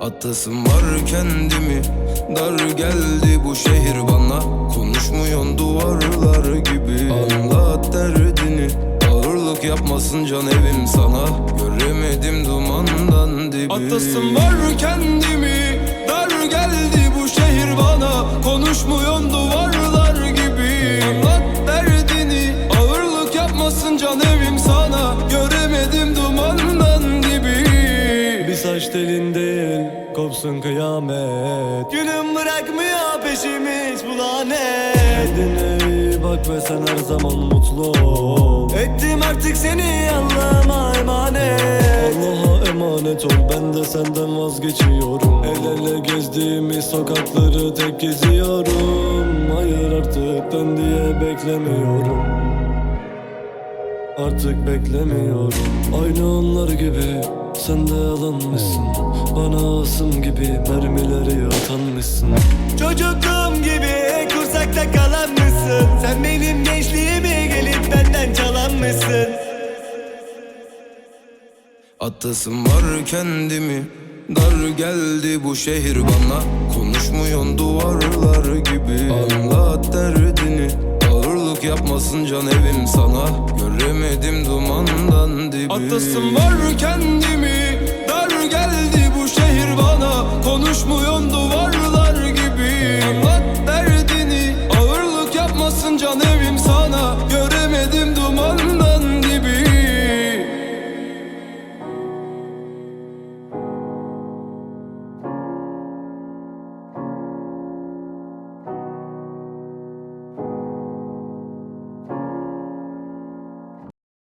Atlasım var kendimi. Dar geldi bu şehir bana. Konuşmuyorsun duvarlar gibi. Anlat derdini. Ağırlık yapmasın can evim sana. Göremedim dumandan dibi. Atlasım var kendimi. Dar geldi bu şehir bana. Konuşmuyorsun duvarlar gibi. Anlat derdini. Ağırlık yapmasın can evim sana. Göremedim dumandan dibi. Bir saç telin kopsun kıyamet. Günüm bırakmıyor peşimi hiç bu lanet. Kendine bak ve sen her zaman mutlu ol. Ettim artık seni Allah'ıma emanet. Allah'a emanet ol ben de senden vazgeçiyorum. El ele gezdiğimiz sokakları tek geziyorum Hayır artık dön diye beklemiyorum. Artık beklemiyorum. Aynı onlar gibi sen de yalanmışsın Bana asım gibi mermileri atanmışsın Çocukluğum gibi kursakta kalanmışsın Sen benim gençliğimi gelip benden çalanmışsın Atlasım var kendimi Dar geldi bu şehir bana. Konuşmuyorsun duvarlar gibi Anlat derdini. Ağırlık yapmasın can evim sana. Göremedim dumandan dibi. Atlasım var kendimi Dar geldi